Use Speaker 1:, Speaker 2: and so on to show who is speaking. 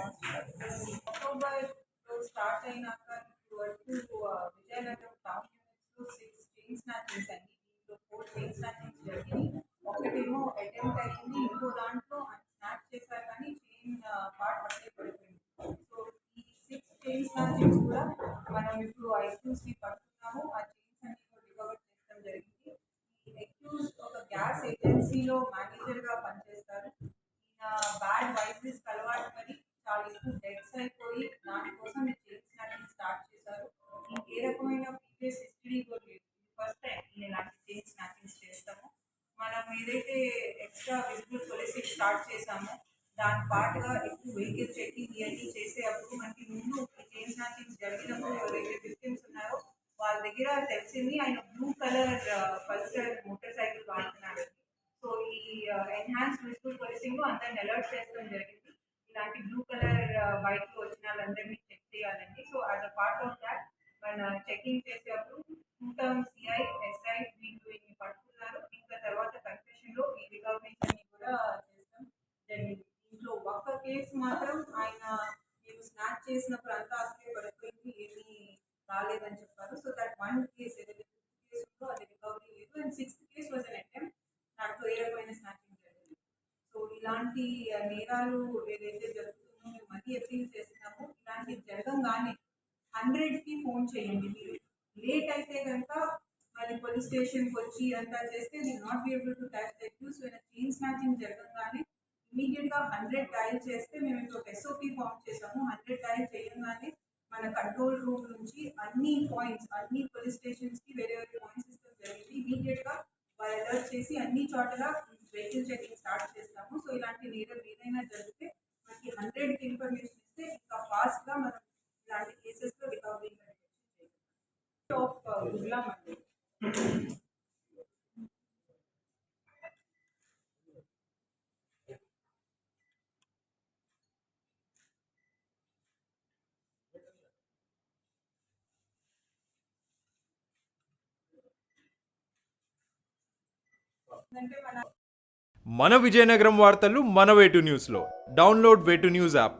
Speaker 1: October start అయినాక ఇప్పుడు వరకు ఆ, విజయనగరం టౌన్ యూనిట్స్లో సిక్స్ చైన్ స్నాచింగ్స్ అయ్యి దీంట్లో ఫోర్ చైన్ స్నాచింగ్స్ జరిగినాయి ఒకటేమో అటెంప్ట్ అయింది ఇంకో దాంట్లో స్నాచ్ చేశారు కానీ చైన్ పార్ట్ అట్లే పడిపోయింది సో ఈ సిక్స్ చైన్ స్నాచింగ్స్ కూడా మనం ఇప్పుడు ఐక్యూస్కి పడుతున్నాము ఆ చైన్స్ అన్ని కూడా రికవర్ చేయడం జరిగింది ఈ అక్యూస్ ఒక గ్యాస్ ఏజెన్సీలో మేనేజర్గా పనిచేస్తారు. ఈయన బ్యాడ్ వైసెస్ అలవాటు పడి చాలా డెత్స్ అయిపోయి దానికోసం మీరు చేయించడానికి స్టార్ట్ చేశారు. ఏ రకమైన ప్రీవియస్ హిస్టరీ కూడా లేదు. ఫస్ట్ టైం నేను ఇలాంటి చైన్ స్నాచింగ్స్ చేస్తాము. మనం ఏదైతే ఎక్స్ట్రా విజిబుల్ పోలీసింగ్ స్టార్ట్ చేసామో దాని పాటుగా ఎక్కువ వెహికల్ చెక్కింగ్ ఇవన్నీ చేసేటప్పుడు మనకి ముందు ఈ చైన్ జరిగినప్పుడు ఎవరైతే విక్టిమ్స్ ఉన్నారో వాళ్ళ దగ్గర తెలిసింది ఆయన blue colour Pulsar motorcycle వాడుతున్నాడు. సో ఈ ఎన్హాన్స్ విజిబుల్ పోలీసింగ్ అందరిని అలర్ట్ చేయడం జరిగింది. ఇలాంటి బ్లూ కలర్ బైక్ వచ్చిన వాళ్ళందరినీ చెక్ చేయాలండి. So as a part of that మన చెకింగ్ చేసేటప్పుడు టూ టర్మ్ సిఐ ఎస్ఐ వీళ్ళు ఇన్ని పట్టుకున్నారు ఇంకా తర్వాత కన్ఫెషన్లో ఈ రికగ్నేషన్ని కూడా చేస్తాం. జరిగింది దీంట్లో ఒక్క కేసు మాత్రం ఆయన మీరు స్నాచ్ చేసినప్పుడు అంతా అసలే పడిపోయింది ఏమీ రాలేదని చెప్పారు. సో దట్ వన్ కేసు ఏదైతే ఫిఫ్త్ కేసు ఉందో అది రికవరీ లేదు. And sixth case was an attempt దాంట్లో ఏ రకమైన స్నాచింగ్ జరిగింది. సో ఇలాంటి నేరాలు ఏదైతే జరుగుతుందో మనీ మళ్ళీ అపీల్ చేస్తున్నాము ఇలాంటివి జరగంగానే హండ్రెడ్కి ఫోన్ చేయండి మీరు. లేట్ అయితే కనుక మళ్ళీ పోలీస్ స్టేషన్కి వచ్చి అంతా చేస్తే will not be able to catch the so when chain snatching జరగంగానే ఇమీడియట్గా హండ్రెడ్ డయల్ చేస్తే మేము ఇంకొక ఎస్ఓపి ఫామ్ చేసాము హండ్రెడ్ డయల్ చేయగానే మన కంట్రోల్ రూమ్ నుంచి అన్ని పాయింట్స్ అన్ని పోలీస్ స్టేషన్స్కి వేరే వేరే పాయింట్స్ ఇస్తాం జరిగింది ఇమీడియట్గా వాళ్ళు అలర్ట్ చేసి అన్ని చోట్ల వెహికల్ చెకింగ్ స్టార్ట్ చేస్తాము. సో ఇలాంటి నేరం ఏదైనా జరుగుతుంది మనకి హండ్రెడ్కి ఇన్ఫర్మేషన్ ఇస్తే ఇంకా ఫాస్ట్గా మనం ఇలాంటి కేసెస్లో రికవరీ ఆఫ్ గుడ్లా మండి అంటే మన
Speaker 2: మన విజయనగరం వార్తలు మన వేటు న్యూస్లో. డౌన్లోడ్ వేటు న్యూస్ యాప్.